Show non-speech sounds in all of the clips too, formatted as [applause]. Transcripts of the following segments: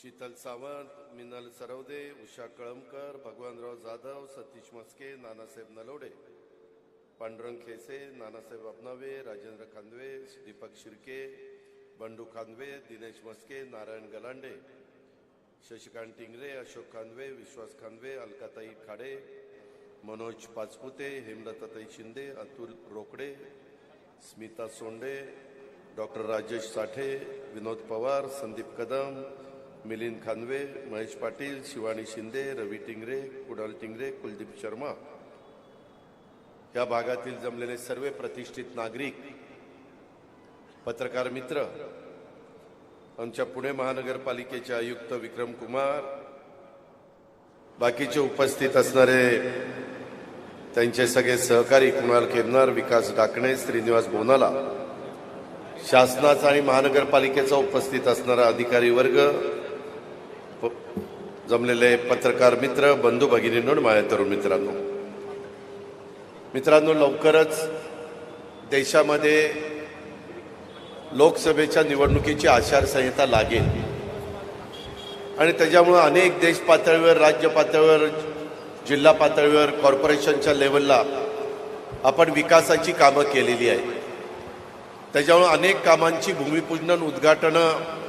शीतल सावंत मिनल सरवदे उषा कळमकर भगवानराव जाधव सतीश मस्के नानासाहेब नलवडे पांडुरंग खेसे नानासाहेब अबनावे राजेंद्र खांदवे दीपक शिर्के बंडू खांदवे दिनेश मस्के नारायण गलांडे शशिकांत टिंगरे अशोक खांदवे विश्वास Khandwe अलकाताई Khade Manoj Pachpute हेमलताताई Shinde Atul Rokade Smita Sonde doctor Rajesh Sathe Vinod Pawar Sandeep Kadam Milind Khanve Mahesh Patil Shivani Shinde Ravi Tingre Kunal Tingre Kuldeep Sharma. या भागातील जमलेले सर्व प्रतिष्ठित नागरिक पत्रकार मित्र आमच्या पुणे महानगरपालिकेचे आयुक्त विक्रम कुमार बाकीचे उपस्थित असणारे त्यांचे सगळे सहकारी कुणाल केरनार विकास डाकणे श्रीनिवास बोनाला शासनाचा आणि महानगरपालिकेचा उपस्थित असणारा अधिकारी वर्ग जमलेले पत्रकार मित्र बंधू भगिनींनो माझ्या तरुण मित्रांनो. मित्रांनो लवकरच देशामध्ये लोकसभेच्या निवडणुकीची आचारसंहिता लागेल. आणि त्याच्यामुळं अनेक देश पातळीवर राज्य पातळीवर जिल्हा पातळीवर कॉर्पोरेशनच्या लेवलला आपण विकासाची कामं केलेली आहे त्याच्यामुळं अनेक कामांची भूमिपूजन उद्घाटनं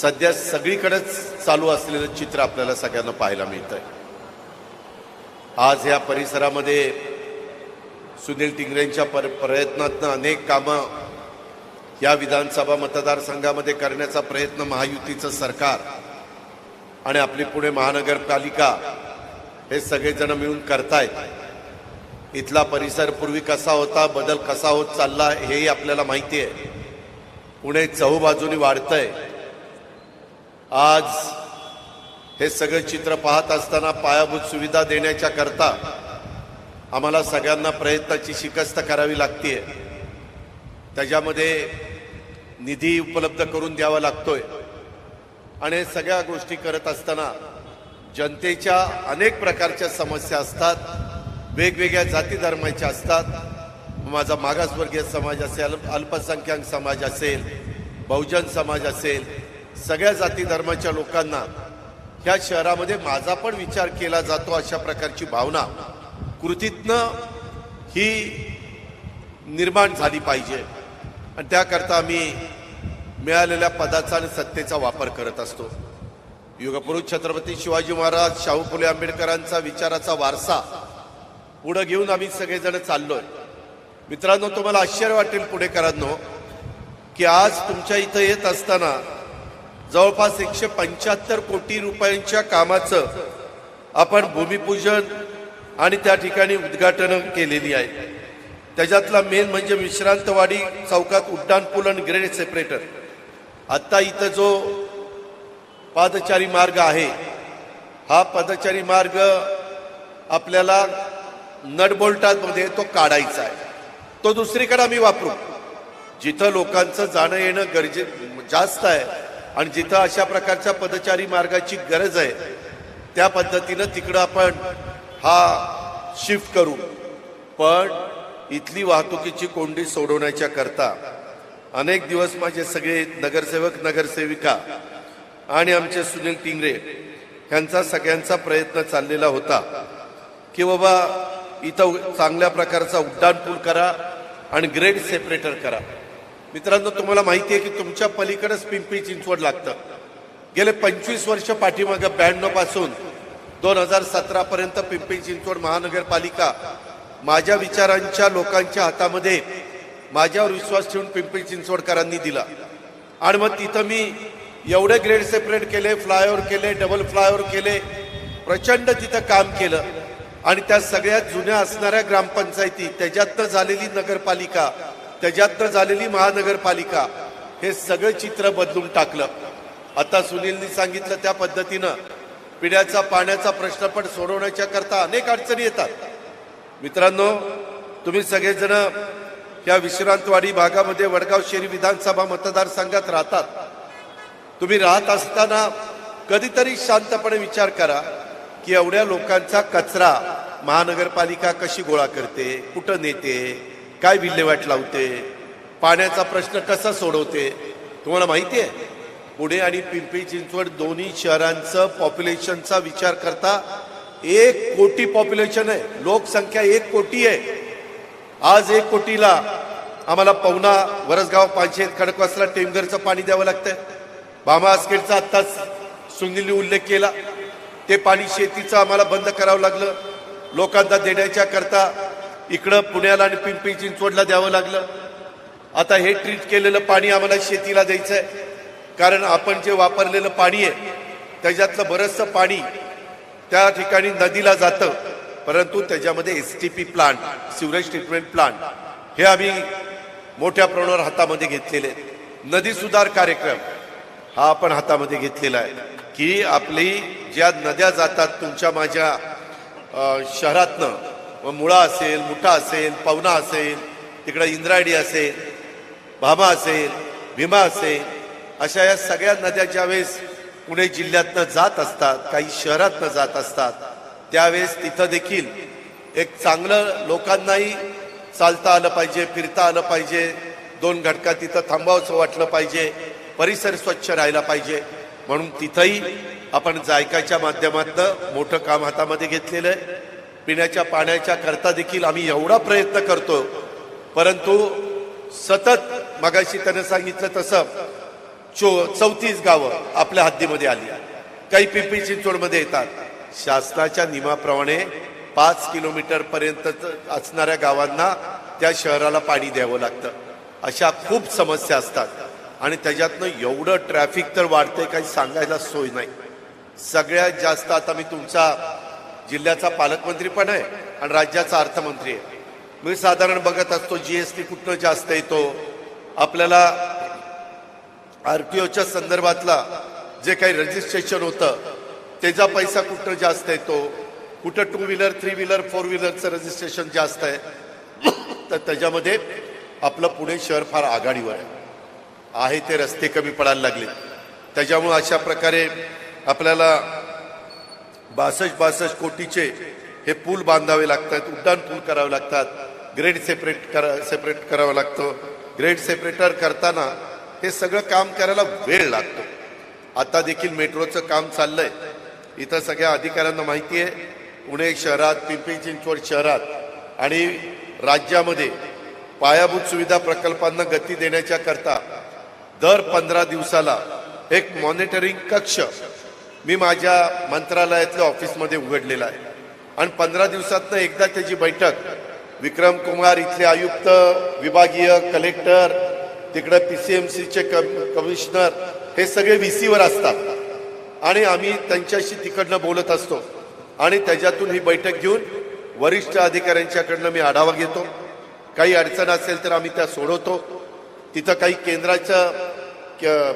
सध्या सगळीकडेच चालू असलेलं चित्र आपल्याला सगळ्यांना पाहायला मिळतंय. आज या परिसरामध्ये सुनील टिंगरेंच्या पर प्रयत्नातनं अनेक कामं या विधानसभा मतदारसंघामध्ये करण्याचा प्रयत्न महायुतीचं सरकार आणि आपली पुणे महानगरपालिका हे सगळेजण मिळून करतायत. इथला परिसर पूर्वी कसा होता बदल कसा होत चालला हेही आपल्याला माहिती आहे. पुणे चहूबाजूनी वाढतंय. आज हे सगळं चित्र पाहत असताना पायाभूत सुविधा देण्याच्या करता आम्हाला सगळ्यांना प्रयत्नाची शिकस्त करावी लागते त्याच्यामध्ये निधी उपलब्ध करून द्यावा लागतोय. आणि हे सगळ्या गोष्टी करत असताना जनतेच्या अनेक प्रकारच्या समस्या असतात वेगवेगळ्या जाती धर्माच्या असतात. माझा मागासवर्गीय समाज असेल अल्पसंख्याक समाज असेल बहुजन समाज असेल सगळ्या जाती धर्माच्या लोकांना ह्या शहरामध्ये माझा पण विचार केला जातो अशा प्रकारची भावना. कृतीतनं ही निर्माण झाली पाहिजे. आणि त्याकरता आम्ही मिळालेल्या पदाचा आणि सत्तेचा वापर करत असतो. युगपुरुष छत्रपती शिवाजी महाराज शाहू फुले आंबेडकरांचा विचाराचा वारसा पुढं घेऊन आम्ही सगळेजण चाललोय. मित्रांनो तुम्हाला आश्चर्य वाटेल पुणेकरांनो की आज तुमच्या इथं येत असताना जवळपास एकशे पंच्याहत्तर कोटी रुपयांच्या कामाचं आपण भूमिपूजन आणि त्या ठिकाणी उद्घाटन केलेली आहे. त्याच्यातला मेन म्हणजे विश्रांतवाडी चौकात उड्डाण पूल आणि ग्रेड सेपरेटर आत्ता इथं जो पादचारी मार्ग आहे हा पादचारी मार्ग आपल्याला नटबोल्टामध्ये तो काढायचा आहे. तो दुसरीकडे आम्ही वापरू. जिथं लोकांचं जाणं येणं गरजे जास्त आहे आणि जिथं अशा प्रकारच्या पदचारी मार्गाची गरज आहे त्या पद्धतीनं तिकडं आपण हा शिफ्ट करू. पण इथली वाहतुकीची कोंडी सोडवण्याच्या करता अनेक दिवस माझे सगळे नगरसेवक नगरसेविका आणि आमचे सुनील टिंगरे यांचा सगळ्यांचा प्रयत्न चाललेला होता की बाबा इथं चांगल्या प्रकारचा उड्डाणपूल करा आणि ग्रेड सेपरेटर करा. मित्रांनो तुम्हाला माहिती आहे की तुमच्या पलीकडेच पिंपरी चिंचवड लागतं. गेले पंचवीस वर्ष पाठीमागं ब्याण्णवपासून दोन हजार सतरा पर्यंत पिंपरी चिंचवड महानगरपालिका माझ्या विचारांच्या लोकांच्या हातामध्ये माझ्यावर विश्वास ठेवून पिंपरी चिंचवडकरांनी दिला. आणि मग तिथं मी एवढे ग्रेड सेपरेट केले फ्लायओव्हर केले डबल फ्लायओव्हर केले प्रचंड तिथं काम केलं. आणि त्या सगळ्यात जुन्या असणाऱ्या ग्रामपंचायती त्याच्यातनं झालेली नगरपालिका त्याच्यातनं झालेली महानगरपालिका हे सगळं चित्र बदलून टाकलं. आता सुनीलनी सांगितलं त्या पद्धतीनं पिण्याचा पाण्याचा प्रश्न पण सोडवण्याच्या करता अनेक अडचणी येतात. मित्रांनो तुम्ही सगळेजण या विश्रांतवाडी भागामध्ये वडगाव शेरी विधानसभा मतदारसंघात राहतात. तुम्ही राहत असताना कधीतरी शांतपणे विचार करा की एवढ्या लोकांचा कचरा महानगरपालिका कशी गोळा करते कुठं नेते काय विल्हेवाट लावते? पाण्याचा प्रश्न कसा सोडवते? तुम्हाला माहिती आहे पुणे आणि पिंपरी चिंचवड दोन्ही शहरांचं पॉप्युलेशनचा विचार करता एक कोटी पॉप्युलेशन आहे. लोकसंख्या एक कोटी आहे. आज एक कोटीला आम्हाला पवना वरसगाव पाचशेत खडकवासला टेमघरचं पाणी द्यावं लागतंय. भामा आसखेडचा आत्ताच सुनीलने उल्लेख केला. ते पाणी शेतीचं आम्हाला बंद करावं लागलं. लोकांना देण्याच्या करता इकडं पुण्याला आणि पिंपरी चिंचवडला द्यावं लागलं. आता हे ट्रीट केलेलं पाणी आम्हाला शेतीला द्यायचं आहे कारण आपण जे वापरलेलं पाणी आहे त्याच्यातलं बरंचसं पाणी त्या ठिकाणी नदीला जातं. परंतु त्याच्यामध्ये S T P plant sewerage treatment plant हे आम्ही मोठ्या प्रमाणावर हातामध्ये घेतलेले नदी सुधार कार्यक्रम हा आपण हातामध्ये घेतलेला आहे. की आपली ज्या नद्या जातात तुमच्या माझ्या शहरातनं मग मुळा असेल मुठा असेल पवना असेल तिकडं इंद्रायणी असेल भामा असेल भीमा असेल अशा या सगळ्या नद्या ज्यावेळेस पुणे जिल्ह्यातनं जात असतात काही शहरातनं जात असतात त्यावेळेस तिथं देखील एक चांगलं लोकांनाही चालता आलं पाहिजे फिरता आलं पाहिजे दोन घटका तिथं थांबावंसं वाटलं पाहिजे परिसर स्वच्छ राहिला पाहिजे म्हणून तिथंही आपण जायकाच्या माध्यमातून मोठं काम हातामध्ये घेतलेलं आहे. पिण्याच्या पाण्याच्या करता देखील आम्ही एवढा प्रयत्न करतो. परंतु सतत मगाशी त्यानं सांगितलं तसं चो चौतीस गावं आपल्या हद्दीमध्ये आली. काही पिंपरी चिंचवडमध्ये येतात. शासनाच्या नियमाप्रमाणे पाच किलोमीटर पर्यंत असणाऱ्या गावांना त्या शहराला पाणी द्यावं लागतं. अशा खूप समस्या असतात. आणि त्याच्यातनं एवढं ट्रॅफिक तर वाढतंय काही सांगायला सोय नाही. सगळ्यात जास्त आता मी तुमचा जिल्ह्याचा पालकमंत्री पण आहे आणि राज्याचा अर्थमंत्री आहे. मी साधारण बघत असतो जी एस टी कुठनं जास्त येतो. आपल्याला आर पी ओच्या संदर्भातला जे काही रजिस्ट्रेशन होतं त्याचा पैसा कुठं जास्त येतो? कुठं two wheeler three wheeler four व्हीलरचं registration जास्त आहे? तर त्याच्यामध्ये आपलं पुणे शहर फार आघाडीवर आहे. आहे ते रस्ते कमी पडायला लागले. त्याच्यामुळं अशा प्रकारे आपल्याला बासष्ट बासष्ट कोटीचे हे पूल बांधावे लागतात उड्डाण पूल करावे लागतात ग्रेड सेपरेट करा सेपरेट करावं लागतं. ग्रेड सेपरेटर करताना हे सगळं काम करायला वेळ लागतो. आता देखील मेट्रोचं काम चाललंय. इथं सगळ्या अधिकाऱ्यांना माहिती आहे पुणे शहरात पिंपरी चिंचवड शहरात आणि राज्यामध्ये पायाभूत सुविधा प्रकल्पांना गती देण्याच्या करता दर पंधरा दिवसाला एक मॉनिटरिंग कक्ष मी माझ्या मंत्रालयातल्या ऑफिसमध्ये उघडलेला आहे. आणि पंधरा दिवसातनं एकदा त्याची बैठक. विक्रम कुमार इथले आयुक्त विभागीय कलेक्टर तिकडं पी सी एम सीचे कमिशनर हे सगळे व्ही सीवर असतात. आणि आम्ही त्यांच्याशी तिकडनं बोलत असतो. आणि त्याच्यातून ही बैठक घेऊन वरिष्ठ अधिकाऱ्यांच्याकडनं मी आढावा घेतो. काही अडचण असेल तर आम्ही त्या सोडवतो. तिथं काही केंद्राचं क-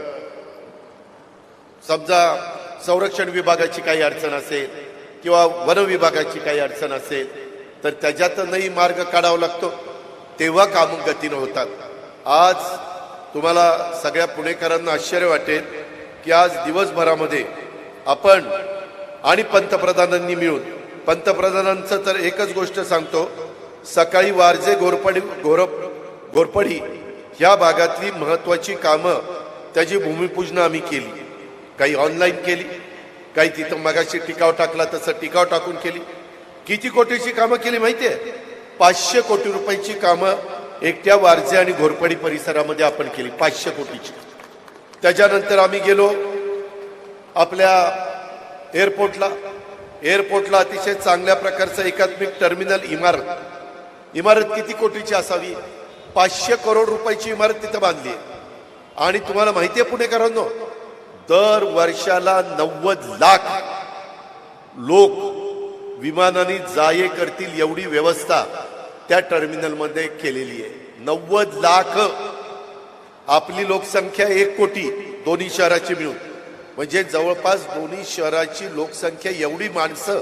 समजा संरक्षण विभागाची काही अडचण असेल किंवा वन विभागाची काही अडचण असेल तर त्याच्यातनही मार्ग काढावा लागतो. तेव्हा कामं गतीनं होतात. आज तुम्हाला सगळ्या पुणेकरांना आश्चर्य वाटेल की आज दिवसभरामध्ये आपण आणि पंतप्रधानांनी मिळून पंतप्रधानांचं तर एकच गोष्ट सांगतो सकाळी वारजे घोरपडी घोर घोरपडी ह्या भागातली महत्वाची कामं त्याची भूमिपूजन आम्ही केली. काही ऑनलाईन केली काही तिथं मगाशी टिकाव टाकला तसं टिकाव टाकून केली. किती कोटीची कामं केली माहिती आहे पाचशे कोटी रुपयाची कामं एकट्या वारजे आणि घोरपडी परिसरामध्ये आपण केली पाचशे कोटीची. त्याच्यानंतर आम्ही गेलो आपल्या एअरपोर्टला एअरपोर्टला अतिशय चांगल्या प्रकारचं एकात्मिक टर्मिनल इमारत. इमारत किती कोटीची असावी? पाचशे करोड रुपयाची इमारत तिथं बांधली आहे. आणि तुम्हाला माहिती आहे पुणेकरांनो दर वर्षाला नव्वद लाख लोक विमानाने जाये करतील एवढी व्यवस्था त्या टर्मिनलमध्ये केलेली आहे. नव्वद लाख आपली लोकसंख्या एक कोटी दोन्ही शहराची मिळून. म्हणजे जवळपास दोन्ही शहराची लोकसंख्या एवढी माणसं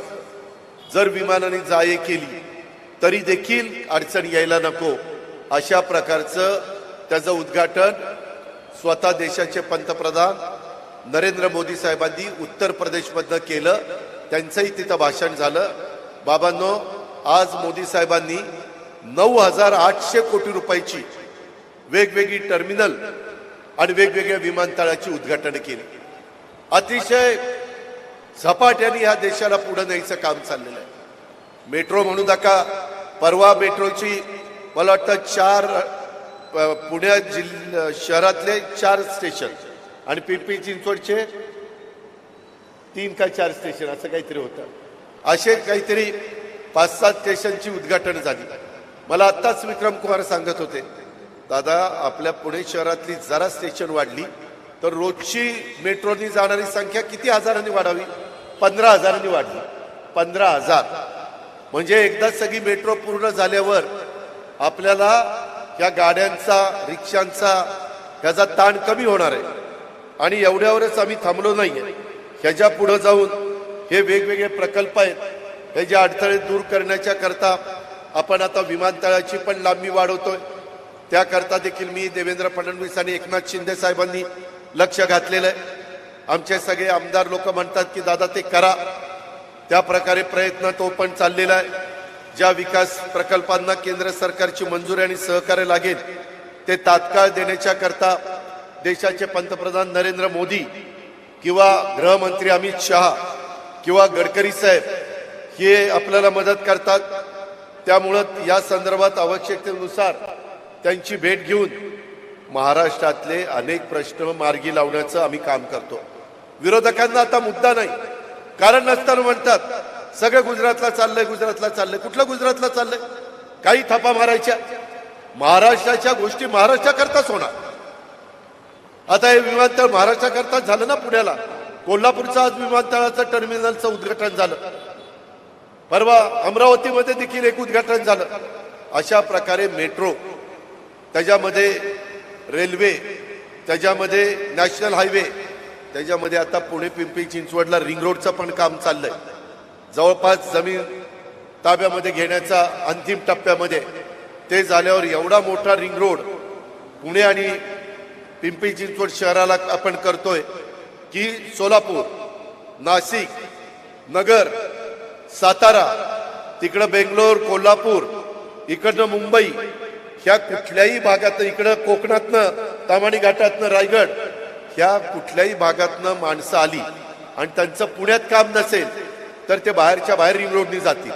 जर विमानाने जाये केली तरी देखील अडचण यायला नको. अशा प्रकारचं त्याचं उद्घाटन स्वतः देशाचे पंतप्रधान नरेंद्र मोदी साहेबांनी उत्तर प्रदेशमधनं केलं त्यांचंही तिथं भाषण झालं. बाबांनो आज मोदी साहेबांनी नऊ हजार आठशे कोटी रुपयाची वेगवेगळी टर्मिनल आणि वेगवेगळ्या विमानतळाची उद्घाटन केली. अतिशय झपाट्याने ह्या देशाला पुढे न्यायचं काम चाललेलं आहे. मेट्रो म्हणू नका परवा मेट्रोची मला वाटतं चार पुण्या जिल्हा शहरातले चार स्टेशन आणि पिंपरी चिंचवडचे तीन का चार स्टेशन असं काहीतरी होतं. असे काहीतरी पाच सात स्टेशनची उद्घाटन झाली. मला आत्ताच विक्रम कुमार सांगत होते दादा आपल्या पुणे शहरातली जरा स्टेशन वाढली तर रोजची मेट्रोनी जाणारी संख्या किती हजारांनी वाढावी? पंधरा हजारांनी वाढली. पंधरा हजार. म्हणजे एकदा सगळी मेट्रो पूर्ण झाल्यावर आपल्याला या गाड्यांचा रिक्षांचा ह्याचा ताण कमी होणार आहे. आणि एवढ्यावरच आम्ही थांबलो नाहीये. ह्याच्या पुढे जाऊन हे वेगवेगळे प्रकल्प आहेत. हे जे अडथळे दूर करण्याच्या करता आपण आता विमानतळाची पण लांबी वाढवतोय. त्याकरता देखील मी देवेंद्र फडणवीस आणि एकनाथ शिंदे साहेबांनी लक्ष घातलेलं आहे. आमचे सगळे आमदार लोक म्हणतात की दादा ते करा. त्या प्रकारे प्रयत्न तो पण चाललेला आहे. ज्या विकास प्रकल्पांना केंद्र सरकारची मंजुरी आणि सहकार्य लागेल ते तात्काळ देण्याच्या करता देशाचे पंतप्रधान नरेंद्र मोदी किंवा गृहमंत्री अमित शहा किंवा गडकरी साहेब हे आपल्याला मदत करतात. त्यामुळं या संदर्भात आवश्यकतेनुसार त्यांची भेट घेऊन महाराष्ट्रातले अनेक प्रश्न मार्गी लावण्याचं आम्ही काम करतो. विरोधकांना आता मुद्दा नाही. कारण नसताना म्हणतात सगळं गुजरातला चाललंय गुजरातला चाललंय. कुठलं गुजरातला चाललंय? काही थापा मारायच्या. महाराष्ट्राच्या गोष्टी महाराष्ट्राकरताच होणार. आता हे विमानतळ महाराष्ट्राकरताच झालं ना पुण्याला? कोल्हापूरचं आज विमानतळाचं टर्मिनलचं उद्घाटन झालं. परवा अमरावतीमध्ये देखील एक उद्घाटन झालं. अशा प्रकारे मेट्रो त्याच्यामध्ये रेल्वे त्याच्यामध्ये नॅशनल हायवे त्याच्यामध्ये आता पुणे पिंपरी चिंचवडला रिंग रोडचं पण काम चाललंय. जवळपास जमीन ताब्यामध्ये घेण्याचा अंतिम टप्प्यामध्ये ते झाल्यावर एवढा मोठा रिंग रोड पुणे आणि पिंपरी चिंचवड शहराला आपण करतोय की सोलापूर नाशिक नगर सातारा तिकडं बेंगलोर कोल्हापूर इकडनं मुंबई ह्या कुठल्याही भागात इकडं कोकणातनं तामाणी घाटातनं रायगड ह्या कुठल्याही भागातनं माणसं आली आणि त्यांचं पुण्यात काम नसेल तर ते बाहेरच्या बाहेर रिंग रोडनी जातील.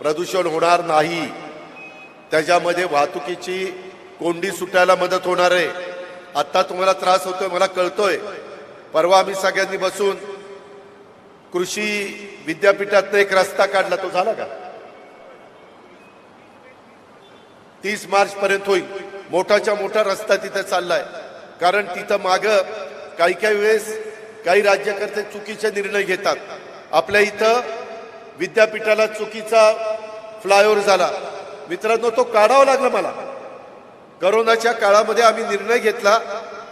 प्रदूषण होणार नाही. त्याच्यामध्ये वाहतुकीची कोंडी सुटायला मदत होणार आहे. आत्ता तुम्हाला त्रास होतोय मला कळतोय. परवा आम्ही सगळ्यांनी बसून कृषी विद्यापीठातनं एक रस्ता काढला. तो झाला का? तीस मार्च पर्यंत होईल. मोठाच्या मोठा रस्ता तिथे चाललाय. कारण तिथं माग काही काही वेळेस काही राज्यकर्ते चुकीचे निर्णय घेतात. आपल्या इथं विद्यापीठाला चुकीचा फ्लायओव्हर झाला. मित्रांनो तो काढावा लागला मला. करोनाच्या काळामध्ये आम्ही निर्णय घेतला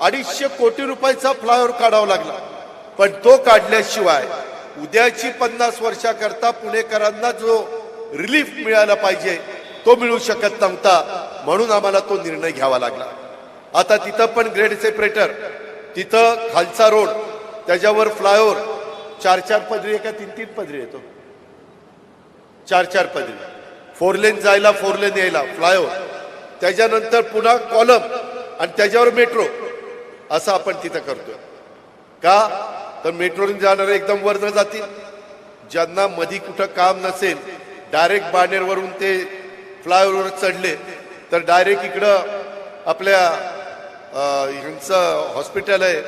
अडीचशे कोटी रुपयाचा फ्लायओव्हर काढावा लागला. पण तो काढल्याशिवाय उद्याची पन्नास वर्षाकरता पुणेकरांना जो रिलीफ मिळाला पाहिजे तो मिळू शकत नव्हता म्हणून आम्हाला तो निर्णय घ्यावा लागला. आता तिथं पण ग्रेड सेपरेटर तिथं खालचा रोड त्याच्यावर फ्लायओव्हर चार चार पदरी आहे का तीन तीन पदरी येतो. चार चार पदरी. फोर लेन जायला फोर लेन यायला फ्लायओव्हर. त्याच्यानंतर पुन्हा कॉलम आणि त्याच्यावर मेट्रो असं आपण तिथं करतोय. का? तर मेट्रोने जाणारे एकदम वरनं जातील. ज्यांना मधी कुठं काम नसेल डायरेक्ट बाणेरवरून ते फ्लायओव्हरवर चढले तर डायरेक्ट इकडं आपल्या ह्यांचं हॉस्पिटल आहे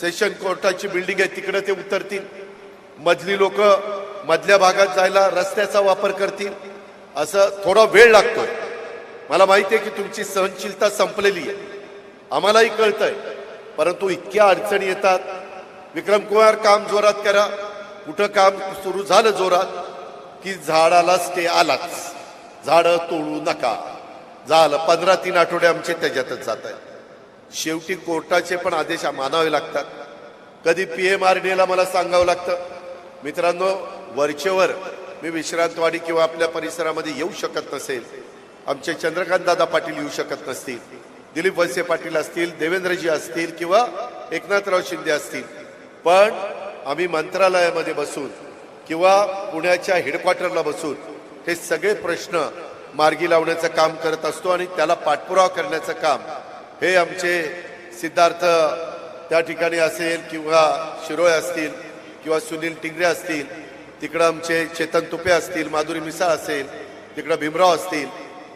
सेशन कोर्टाची बिल्डिंग आहे तिकडं ते उतरतील. मधली लोक मधल्या भागात जायला रस्त्याचा वापर करतील. असं थोडा वेळ लागतोय. मला माहिती आहे की तुमची सहनशीलता संपलेली आहे. आम्हालाही कळतंय. परंतु इतक्या अडचणी येतात. विक्रम कुमार काम जोरात करा. कुठं काम सुरू झालं जोरात की झाडाला स्टे आलाच. झाडं तोडू नका. झालं पंधरा तीन आठवडे आमचे त्याच्यातच जात आहेत. शेवटी कोर्टाचे पण आदेश मानावे लागतात. कधी पी एम आर डीला मला सांगावं लागतं. मित्रांनो वरचेवर मी विश्रांतवाडी किंवा आपल्या परिसरामध्ये येऊ शकत नसेल. आमचे चंद्रकांत दादा पाटील येऊ शकत नसतील दिलीप वळसे पाटील असतील देवेंद्रजी असतील किंवा एकनाथराव शिंदे असतील. पण आम्ही मंत्रालयामध्ये बसून किंवा पुण्याच्या हेडक्वार्टरला बसून हे सगळे प्रश्न मार्गी लावण्याचं काम करत असतो आणि त्याला पाठपुरावा करण्याचं काम हे आमचे सिद्धार्थ त्या ठिकाणी असेल किंवा शिरोळे असतील किंवा सुनील टिंगरे असतील तिकडं आमचे चेतन तुपे असतील माधुरी मिसाळ असेल तिकडं भीमराव असतील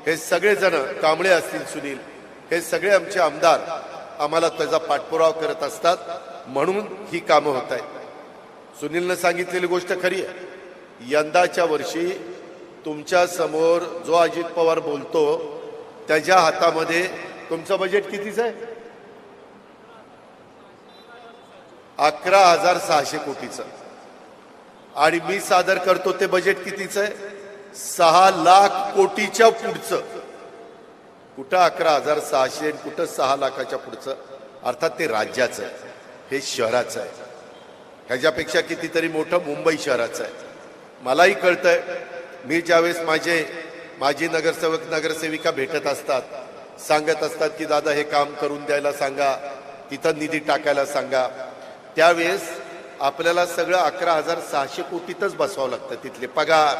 हे सगळेजण कांबळे असतील सुनील. हे सगळे आमचे आमदार आम्हाला त्याचा पाठपुरावा करत असतात म्हणून ही कामं होत आहेत. सुनीलनं सांगितलेली गोष्ट खरी आहे. यंदाच्या वर्षी तुमच्यासमोर जो अजित पवार बोलतो त्याच्या हातामध्ये तुमचं बजेट कितीच आहे? अकरा हजार सहाशे कोटीचं. आणि मी सादर करतो ते बजेट कितीचं आहे? सहा लाख कोटीच्या पुढचं. कुठं अकरा हजार सहाशे आणि कुठं सहा लाखाच्या पुढचं? अर्थात ते राज्याचं आहे. हे शहराचं आहे. ह्याच्यापेक्षा कितीतरी मोठं मुंबई शहराचं आहे. मलाही कळतंय मी ज्यावेळेस माझे माजी नगरसेवक नगरसेविका भेटत असतात सांगत असतात की दादा हे काम करून द्यायला सांगा तिथं निधी टाकायला सांगा. त्यावेळेस आपल्याला सगळं अकरा हजार सहाशे कोटीतच बसवावं लागतं तिथले पगार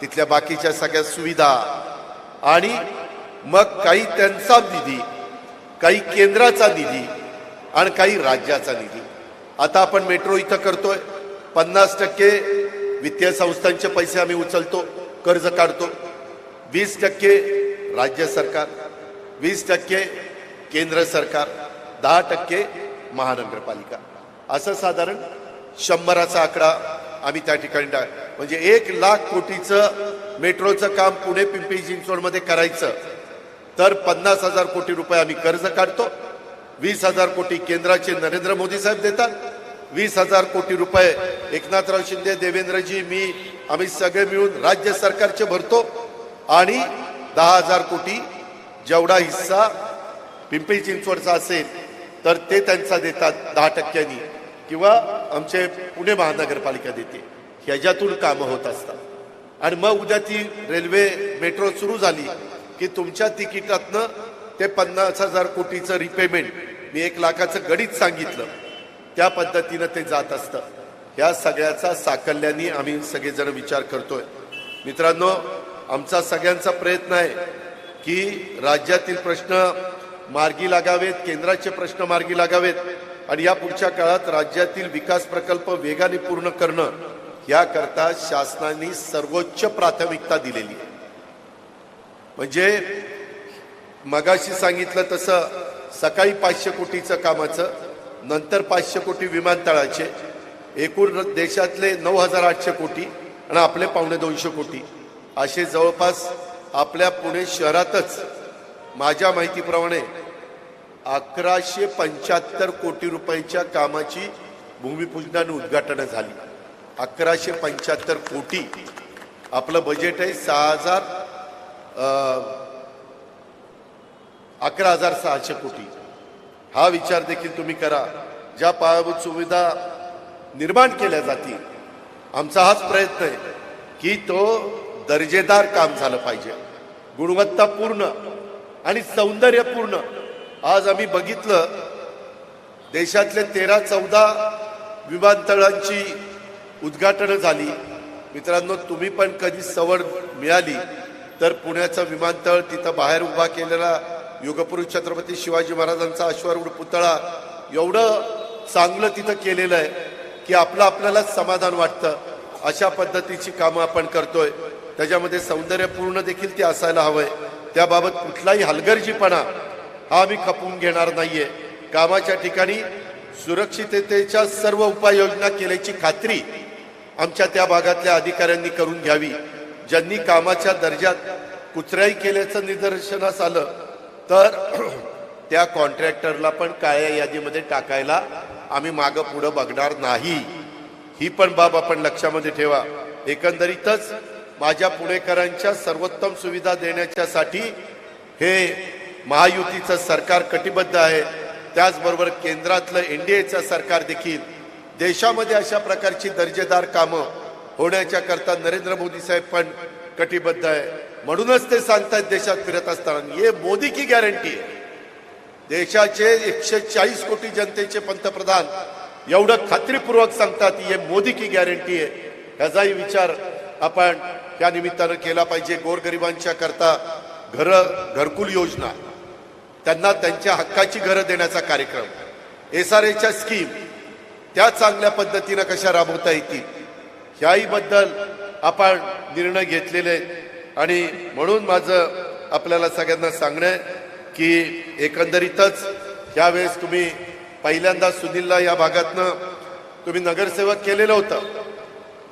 तिथल्या बाकीच्या सगळ्या सुविधा. आणि मग काही त्यांचा निधी काही केंद्राचा निधी आणि काही राज्याचा निधी. आता आपण मेट्रो इथं करतोय. पन्नास टक्के वित्तीय संस्थांचे पैसे आम्ही उचलतो कर्ज काढतो. वीस टक्के राज्य सरकार वीस टक्के केंद्र सरकार दहा टक्के महानगरपालिका. असं साधारण शंभराचा आकडा आम्ही त्या ठिकाणी म्हणजे एक लाख कोटीचं मेट्रोचं काम पुणे पिंपरी चिंचवडमध्ये करायचं. तर पन्नास हजार कोटी रुपये आम्ही कर्ज काढतो. वीस हजार कोटी केंद्राचे नरेंद्र मोदी साहेब देतात. वीस हजार कोटी रुपये एकनाथराव शिंदे देवेंद्रजी मी आम्ही सगळे मिळून राज्य सरकारचे भरतो. आणि दहा हजार कोटी जेवढा हिस्सा पिंपरी चिंचवडचा असेल तर ते त्यांचा देतात दहा टक्क्यांनी. किंवा आमचे पुणे महानगरपालिका देते ह्याच्यातून कामं होत असतात. आणि मग उद्या ती रेल्वे मेट्रो सुरू झाली की तुमच्या तिकिटातनं ते पन्नास हजार कोटीचं रिपेमेंट मी एक लाखाचं गणित सांगितलं. त्या पद्धतीनं ते जात असतं. ह्या सगळ्याचा साकल्याने आम्ही सगळेजण विचार करतोय. मित्रांनो आमचा सगळ्यांचा प्रयत्न आहे की राज्यातील प्रश्न मार्गी लागावेत केंद्राचे प्रश्न मार्गी लागावेत. आणि या पुढच्या काळात राज्यातील विकास प्रकल्प वेगाने पूर्ण करणं याकरता शासनाने सर्वोच्च प्राथमिकता दिलेली आहे. म्हणजे मगाशी सांगितलं तसं सकाळी पाचशे कोटीचं कामाचं नंतर पाचशे कोटी विमानतळाचे एकूण देशातले नऊ हजार आठशे कोटी आणि आपले पावणे दोनशे कोटी. असे जवळपास आपल्या पुणे शहरातच माझ्या माहितीप्रमाणे अकराशे पंच्याहत्तर कोटी रुपयाच्या कामाची भूमिपूजनाने उद्घाटनं झाली. अकराशे पंच्याहत्तर कोटी. आपलं बजेट आहे सहा हजार अकरा हजार सहाशे कोटी. हा विचार देखील तुम्ही करा. ज्या पायाभूत सुविधा निर्माण केल्या जातील आमचा हाच प्रयत्न आहे की तो दर्जेदार काम झालं पाहिजे. गुणवत्तापूर्ण आणि सौंदर्यपूर्ण आज आम्ही बघितलं देशातले तेरा चौदा विमानतळांची उद्घाटनं झाली. मित्रांनो तुम्ही पण कधी सवड मिळाली तर पुण्याचं विमानतळ तिथं बाहेर उभा केलेला युगपुरुष छत्रपती शिवाजी महाराजांचा अश्वारूढ पुतळा एवढं चांगलं तिथं केलेलं आहे की आपलं आपल्यालाच समाधान वाटतं. अशा पद्धतीची कामं आपण करतोय. त्याच्यामध्ये सौंदर्यपूर्ण देखील ते असायला हवंय. त्याबाबत कुठलाही हलगर्जीपणा हा आम्ही खपवून घेणार नाहीये. कामाच्या ठिकाणी सुरक्षिततेच्या सर्व उपाययोजना केल्याची खात्री आमच्या त्या भागातल्या अधिकाऱ्यांनी करून घ्यावी. ज्यांनी कामाच्या दर्जात कुचराई केल्याचं निदर्शनास आलं तर [clears throat] त्या कॉन्ट्रॅक्टरला पण काळ्या यादीमध्ये टाकायला आम्ही मागं पुढं बघणार नाही. ही पण बाब आपण लक्षामध्ये ठेवा. एकंदरीतच माझ्या पुणेकरांच्या सर्वोत्तम सुविधा देण्याच्यासाठी हे महायुतीचं सरकार कटिबद्ध आहे. त्याचबरोबर केंद्रातलं एनडीएचं सरकार देखील. देशामध्ये अशा प्रकारची दर्जेदार कामं होण्याच्या करता नरेंद्र मोदी साहेब पण कटिबद्ध आहे. म्हणूनच ते सांगतायत देशात फिरत असताना. हे मोदी की गॅरंटी आहे? देशाचे एकशे चाळीस कोटी जनतेचे पंतप्रधान एवढं खात्रीपूर्वक सांगतात हे मोदी की गॅरंटी आहे. ह्याचाही विचार आपण त्या निमित्तानं केला पाहिजे. गोरगरिबांच्या करता घर घरकुल योजना. त्यांना त्यांच्या हक्काची घरं देण्याचा कार्यक्रम. एस आर एच्या स्कीम त्या चांगल्या पद्धतीनं कशा राबवता येतील ह्याहीबद्दल आपण निर्णय घेतलेले आहेत. आणि म्हणून माझं आपल्याला सगळ्यांना सांगणं आहे की एकंदरीतच यावेळेस तुम्ही पहिल्यांदा सुनीलला या भागातनं तुम्ही नगरसेवक केलेलं होतं.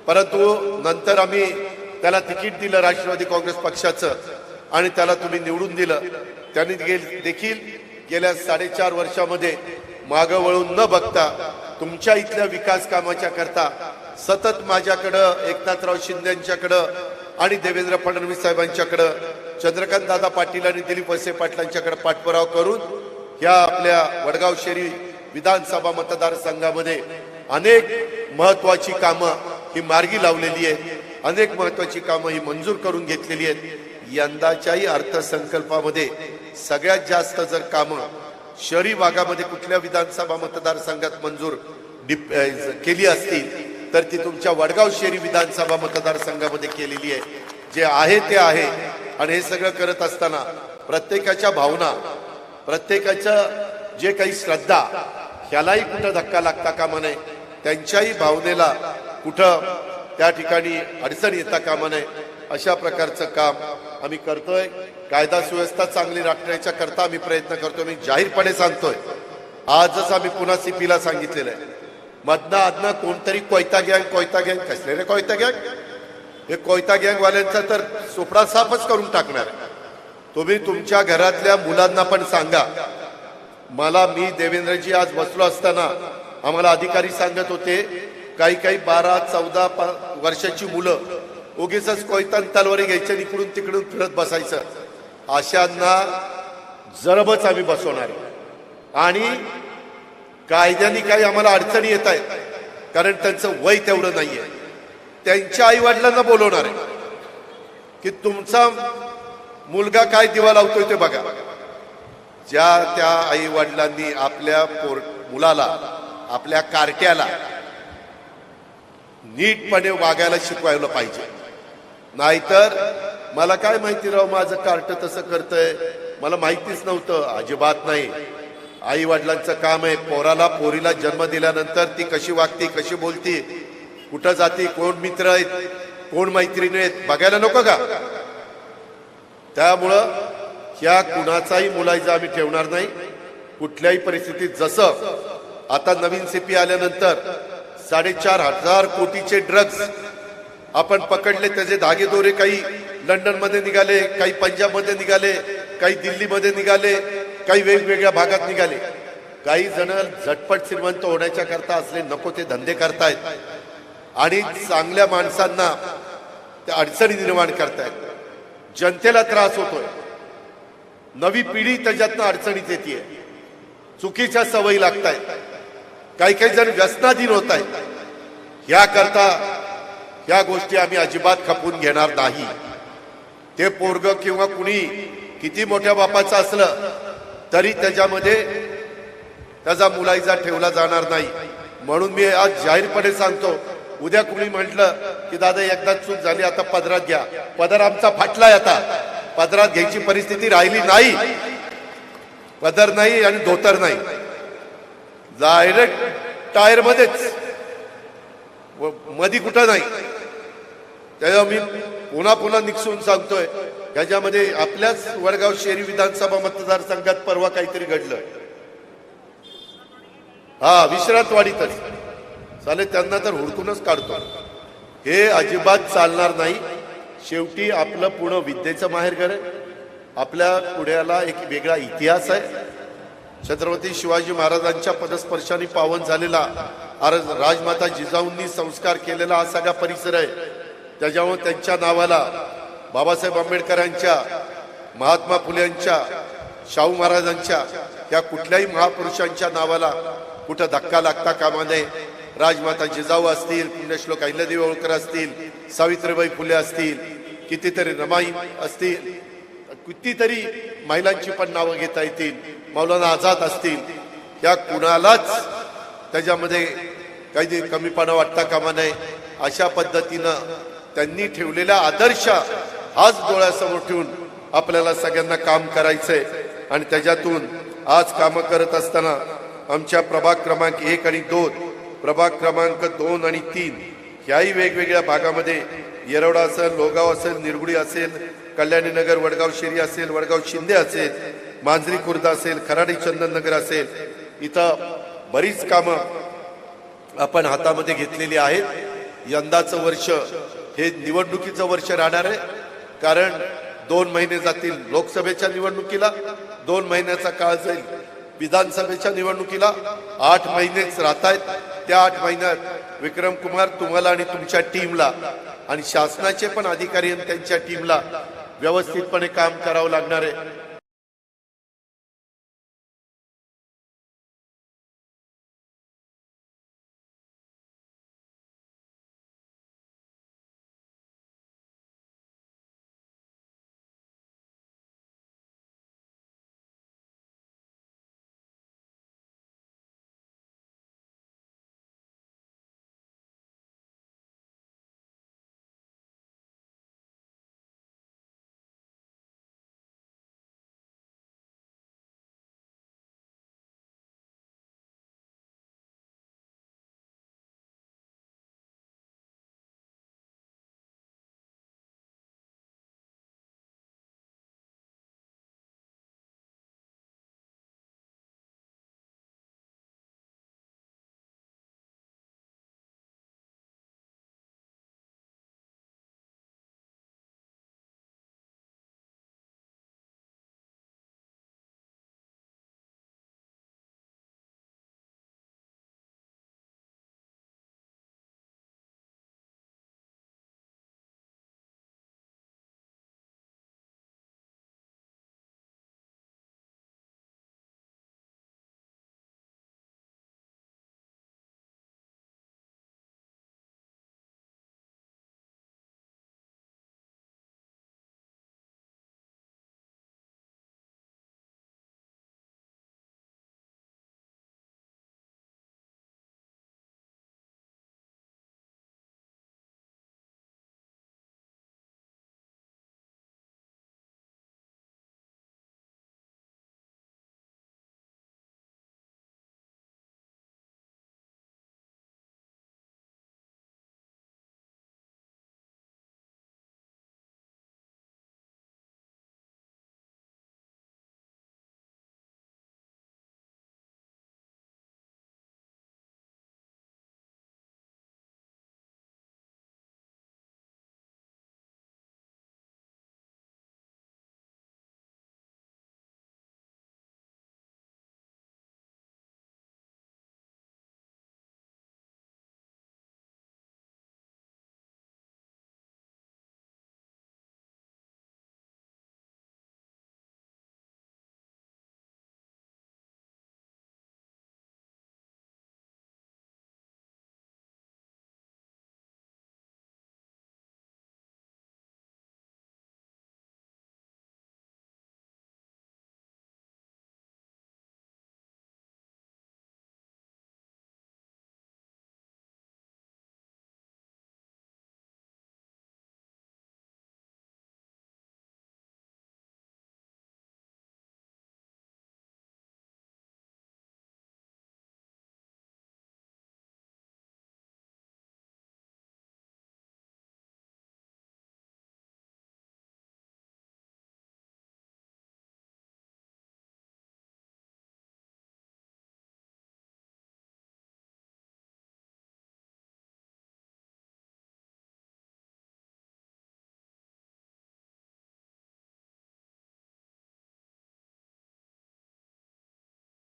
परंतु नंतर आम्ही त्याला तिकीट दिलं राष्ट्रवादी काँग्रेस पक्षाचं आणि त्याला तुम्ही निवडून दिलं. त्यांनी देखील गेल्या साडेचार वर्षामध्ये मागं वळून न बघता तुमच्या इथल्या विकास कामाच्या करता सतत माझ्याकडं एकनाथराव शिंदेच्याकडं आणि देवेंद्र फडणवीस साहेबांच्याकडं चंद्रकांत दादा पाटील आणि दिलीप वसे पाटलांच्याकडे पाठपुरावा करून या आपल्या वडगाव शेरी विधानसभा मतदारसंघामध्ये अनेक महत्वाची कामं ही मार्गी लावलेली आहेत. अनेक महत्वाची कामं ही मंजूर करून घेतलेली आहेत. यंदाच्याही अर्थसंकल्पामध्ये सगळ्यात जास्त जर कामं शहरी भागामध्ये कुठल्या विधानसभा मतदारसंघात मंजूर डिप केली असतील तर ती तुमच्या वडगाव शहरी विधानसभा मतदारसंघामध्ये केलेली आहे. जे आहे ते आहे. आणि हे सगळं करत असताना प्रत्येकाच्या भावना प्रत्येकाचं जे काही श्रद्धा ह्यालाही कुठं धक्का लागता कामा नये. त्यांच्याही भावनेला कुठं त्या ठिकाणी अडचण येता कामा नये. अशा प्रकारचं काम आम्ही करतोय. कायदा सुव्यवस्था चांगली राखण्याच्या करता आम्ही प्रयत्न करतोय. मी जाहीरपणे सांगतोय. आजच आम्ही पुन्हा सीपीला सांगितलेलं आहे. मधनं आधनं कोणतरी कोयता गँग कोयता गँग. कसले रे कोयता गँग? हे कोयता गँगवाल्यांचा तर सोपडा साफच करून टाकणार. तुम्ही तुमच्या घरातल्या मुलांना पण सांगा. मला मी देवेंद्रजी आज बसलो असताना आम्हाला अधिकारी सांगत होते काही काही बारा चौदा पा- वर्षाची मुलं उगीच कोयतान तलवारी घ्यायच्या इकडून तिकडून फिरत बसायचं. अशांना जरबच आम्ही बसवणार आहे. आणि कायद्याने काही आम्हाला अडचणी येत आहेत कारण त्यांचं वय तेवढं नाहीये. त्यांच्या आई वडिलांना बोलवणार आहे की तुमचा मुलगा काय दिवा लावतोय ते बघा. ज्या त्या आई वडिलांनी आपल्या पोर मुलाला आपल्या कार्ट्याला नीटपणे वागायला शिकवायला पाहिजे. नाहीतर मला काय माहिती राव माझं कार्ट तसं करतंय. मला माहितीच नव्हतं अजिबात नाही. आई वडिलांचं काम आहे पोराला पोरीला जन्म दिल्यानंतर ती कशी वागती कशी बोलती कुठं जाती कोण मित्र आहेत कोण मैत्रिणी आहेत बघायला नको का? त्यामुळं ह्या कुणाचाही मुलायचा आम्ही ठेवणार नाही. कुठल्याही परिस्थितीत जसं आता नवीन सीपी आल्यानंतर साडेचार हजार कोटीचे ड्रग्ज आपण पकडले त्याचे धागेदोरे काही लंडनमध्ये निघाले काही पंजाबमध्ये निघाले काही दिल्लीमध्ये निघाले काही वेगवेगळ्या भागात निघाले. काही जण झटपट श्रीमंत होण्याच्या करता असले नको ते धंदे करतायत. आणि चांगल्या माणसांना त्या अडचणी निर्माण करतायत. जनतेला त्रास होतोय. नवी पिढी त्याच्यातनं अडचणीत येते चुकीच्या सवयी लागतायत. काही काही जण व्यसनाधीन होत आहेत याकरता या गोष्टी आम्ही अजिबात खपून घेणार नाही. ते पोरग किंवा कुणी किती मोठ्या बापाचं असलं तरी त्याच्यामध्ये त्याचा मुलाईचा ठेवला जाणार नाही. म्हणून मी आज जाहीरपणे सांगतो उद्या कुणी म्हटलं की दादा एकदाच चूक झाली आता पदरात घ्या. पदर आमचा फाटलाय आता. पदरात घ्यायची परिस्थिती राहिली नाही. पदर नाही आणि धोतर नाही. डायरेक्ट टायर मध्येच मधी कुठं नाही. त्यामुळे मी पुन्हा पुन्हा निकसून सांगतोय. ह्याच्यामध्ये आपल्याच वडगाव शहरी विधानसभा मतदारसंघात परवा काहीतरी घडलं. हा विश्रांतवाडीतच चालेल त्यांना तर हुडकूनच काढतो. हे अजिबात चालणार नाही. शेवटी आपलं पुणं विद्येचं माहेरघर आहे. आपल्या पुण्याला एक वेगळा इतिहास आहे. छत्रपती शिवाजी महाराजांच्या पदस्पर्शाने पावन झालेला राजमाता जिजाऊंनी संस्कार केलेला हा सगळा परिसर आहे. त्याच्यामुळे त्यांच्या नावाला बाबासाहेब आंबेडकरांच्या महात्मा फुलेंच्या शाहू महाराजांच्या या कुठल्याही महापुरुषांच्या नावाला कुठं धक्का लागता कामा नये. राजमाता जिजाऊ असतील पुण्यश्लोक अहिल्यादेवी होळकर असतील सावित्रीबाई फुले असतील कितीतरी रमाई असतील कितीतरी महिलांची पण नावं घेता येतील मौलाना आझाद असतील या कुणालाच त्याच्यामध्ये काही कमीपणा वाटता कामा नये. अशा पद्धतीनं त्यांनी ठेवलेला आदर्श हाच डोळ्यासमोर ठेवून आपल्याला सगळ्यांना काम करायचंय. आणि त्याच्यातून आज कामं करत असताना आमच्या प्रभाग क्रमांक एक आणि दोन प्रभाग क्रमांक दोन आणि तीन ह्याही वेगवेगळ्या भागामध्ये येरवडा असेल लोगाव असेल निरगुडी असेल कल्याणी नगर वडगाव शिरी असेल वडगाव शिंदे असेल मांजरी खुर्द असेल खराडी चंदननगर असेल इथं बरीच कामं आपण हातामध्ये घेतलेली आहेत. यंदाचं वर्ष हे निवडणुकीचं वर्ष राहणार आहे. कारण दोन महिने जातील लोकसभेच्या निवडणुकीला दोन महिन्याचा काळ जाईल विधानसभेच्या निवडणुकीला. आठ महिनेच राहत आहेत त्या आठ महिन्यात विक्रम कुमार तुम्हाला आणि तुमच्या टीमला आणि शासनाचे पण अधिकारी आणि त्यांच्या टीमला व्यवस्थितपणे काम करावं लागणार आहे.